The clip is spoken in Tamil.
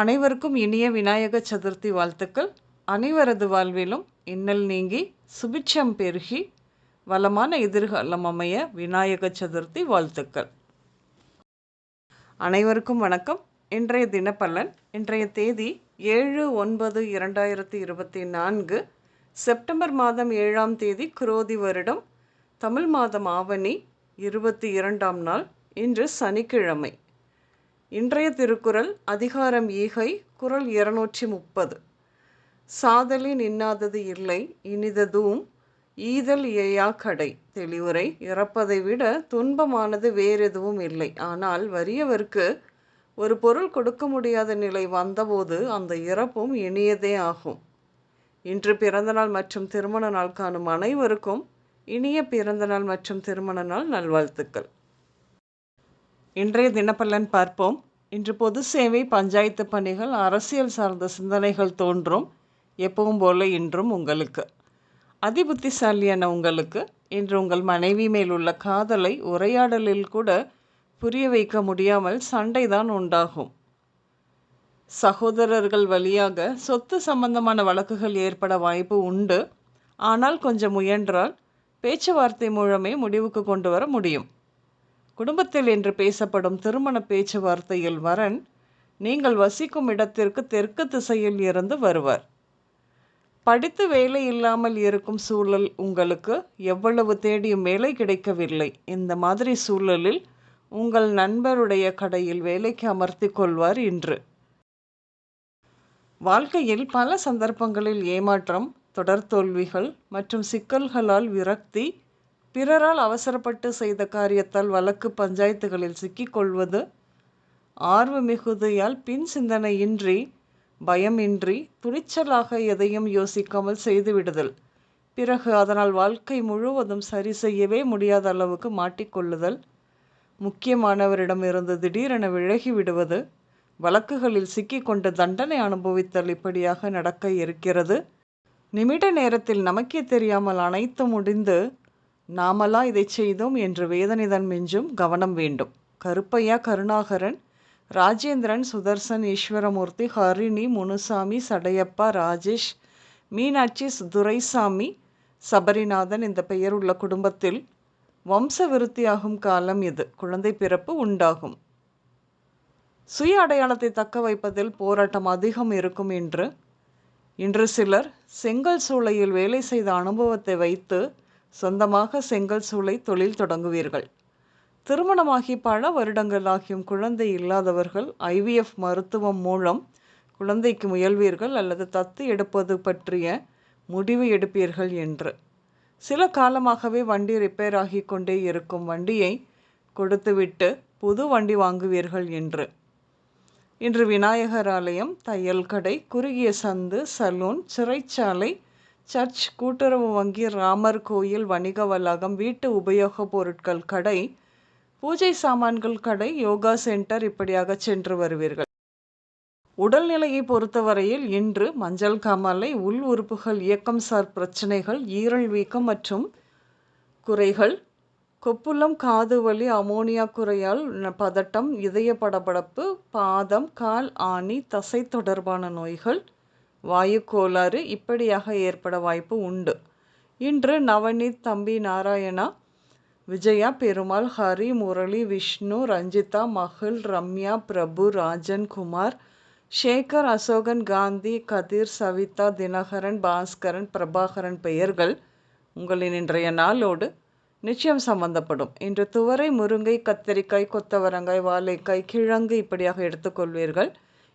அனைவருக்கும் இனிய விநாயக சதுர்த்தி வாழ்த்துக்கள். அனைவரது வாழ்விலும் இன்னல் நீங்கி சுபிட்சம் பெருகி வளமான எதிர்காலம் அமைய விநாயக சதுர்த்தி வாழ்த்துக்கள். அனைவருக்கும் வணக்கம். இன்றைய தினப்பலன் இன்றைய தேதி ஏழு ஒன்பது இரண்டாயிரத்தி இருபத்தி நான்கு செப்டம்பர் மாதம் ஏழாம் தேதி குரோதி வருடம் தமிழ் மாதம் ஆவணி இருபத்தி இரண்டாம் நாள் இன்று சனிக்கிழமை. இன்றைய திருக்குறள் அதிகாரம் ஈகை குரல் இருநூற்றி முப்பது சாதலின் இன்னாதது இல்லை இனிததும் ஈதல் இயையா கடை. தெளிவுரை இறப்பதை விட துன்பமானது வேறெதுவும் இல்லை. ஆனால் வறியவருக்கு ஒரு பொருள் கொடுக்க முடியாத நிலை வந்தபோது அந்த இறப்பும் இனியதே ஆகும். இன்று பிறந்தநாள் மற்றும் திருமண நாள் காணும் அனைவருக்கும் இனிய பிறந்தநாள் மற்றும் திருமண நாள் நல்வாழ்த்துக்கள். இன்றைய தினப்பலன் பார்ப்போம். இன்று பொது சேவை பஞ்சாயத்து பணிகள் அரசியல் சார்ந்த சிந்தனைகள் தோன்றும். எப்பவும் போல இன்றும் உங்களுக்கு. அதிபுத்திசாலியான உங்களுக்கு. இன்று உங்கள் மனைவி மேல் உள்ள காதலை உரையாடலில் கூட புரிய வைக்க முடியாமல் சண்டைதான் உண்டாகும். சகோதரர்கள் வழியாக சொத்து சம்பந்தமான வழக்குகள் ஏற்பட வாய்ப்பு உண்டு. ஆனால் கொஞ்சம் முயன்றால் பேச்சுவார்த்தை மூலமே முடிவுக்கு கொண்டு வர முடியும். குடும்பத்தில் என்று பேசப்படும் திருமண பேச்சுவார்த்தையில் வரன் நீங்கள் வசிக்கும் இடத்திற்கு தெற்கு திசையில் இருந்து வருவர். படித்து வேலை இல்லாமல் இருக்கும் சூழல் உங்களுக்கு எவ்வளவு தேடியும் வேலை கிடைக்கவில்லை. இந்த மாதிரி சூழலில் உங்கள் நண்பருடைய கடையில் வேலைக்கு அமர்த்தி கொள்வார் இன்று. வாழ்க்கையில் பல சந்தர்ப்பங்களில் ஏமாற்றம் தொடர் தோல்விகள் மற்றும் சிக்கல்களால் விரக்தி பிறரால் அவசரப்பட்டு செய்த காரியத்தால் வழக்கு பஞ்சாயத்துகளில் சிக்கிக்கொள்வது ஆர்வ மிகுதியால் பின் சிந்தனையின்றி பயமின்றி துணிச்சலாக எதையும் யோசிக்காமல் செய்துவிடுதல். பிறகு அதனால் வாழ்க்கை முழுவதும் சரி செய்யவே முடியாத அளவுக்கு மாட்டிக்கொள்ளுதல். முக்கியமானவரிடமிருந்து திடீரென விலகி விடுவது வழக்குகளில் சிக்கிக்கொண்டு தண்டனை அனுபவித்தல் இப்படியாக நடக்க இருக்கிறது. நிமிட நேரத்தில் நமக்கே தெரியாமல் அனைத்தும் முடிந்து நாமலா இதை செய்தோம் என்று வேதனைதன் மிஞ்சும் கவனம் வேண்டும். கருப்பையா கருணாகரன் ராஜேந்திரன் சுதர்சன் ஈஸ்வரமூர்த்தி ஹரிணி முனுசாமி சடையப்பா ராஜேஷ் மீனாட்சி துரைசாமி சபரிநாதன் இந்த பெயர் உள்ள குடும்பத்தில் வம்ச விருத்தியாகும் காலம் இது. குழந்தை பிறப்பு உண்டாகும். சுய அடையாளத்தை தக்க வைப்பதில் போராட்டம் அதிகம் இருக்கும் என்று இன்று சிலர் செங்கல் சூளையில் வேலை செய்த அனுபவத்தை வைத்து சொந்தமாக செங்கல் சூளை தொழில் தொடங்குவீர்கள். திருமணமாகி பல வருடங்களாகியும் குழந்தை இல்லாதவர்கள் ஐவிஎஃப் மருத்துவம் மூலம் குழந்தைக்கு முயல்வீர்கள் அல்லது தத்து எடுப்பது பற்றிய முடிவு எடுப்பீர்கள் என்று. சில காலமாகவே வண்டி ரிப்பேர் ஆகி கொண்டே இருக்கும் வண்டியை கொடுத்துவிட்டு புது வண்டி வாங்குவீர்கள் என்று. இன்று விநாயகர் ஆலயம் தையல் கடை குறுகிய சந்து சலூன் சிறைச்சாலை சர்ச் கூட்டுறவு வங்கி ராமர் கோயில் வணிக வளாகம் வீட்டு உபயோகப் பொருட்கள் கடை பூஜை சாமான்கள் கடை யோகா சென்டர் இப்படியாக சென்று வருவீர்கள். உடல்நிலையை பொறுத்தவரையில் இன்று மஞ்சள் காமாலை உள் உறுப்புகள் இயக்கம் சார் பிரச்சனைகள் ஈரல் வீக்கம் மற்றும் குறைகள் கொப்புளம் காது வலி அமோனியா குறையால் பதட்டம் இதய படபடப்பு பாதம் கால் ஆணி தசை தொடர்பான நோய்கள் வாயு கோளாறு இப்படியாக ஏற்பட வாய்ப்பு உண்டு. இன்று நவநீத் தம்பி நாராயணா விஜயா பெருமாள் ஹரி முரளி விஷ்ணு ரஞ்சிதா மகிழ் ரம்யா பிரபு ராஜன் குமார் ஷேகர் அசோகன் காந்தி கதிர் சவிதா தினகரன் பாஸ்கரன் பிரபாகரன் பெயர்கள் உங்களின் இன்றைய நாளோடு நிச்சயம் சம்பந்தப்படும். இன்று துவரை முருங்கை கத்தரிக்காய் கொத்தவரங்காய் வாழைக்காய் கிழங்கு இப்படியாக எடுத்துக்கொள்வீர்கள்.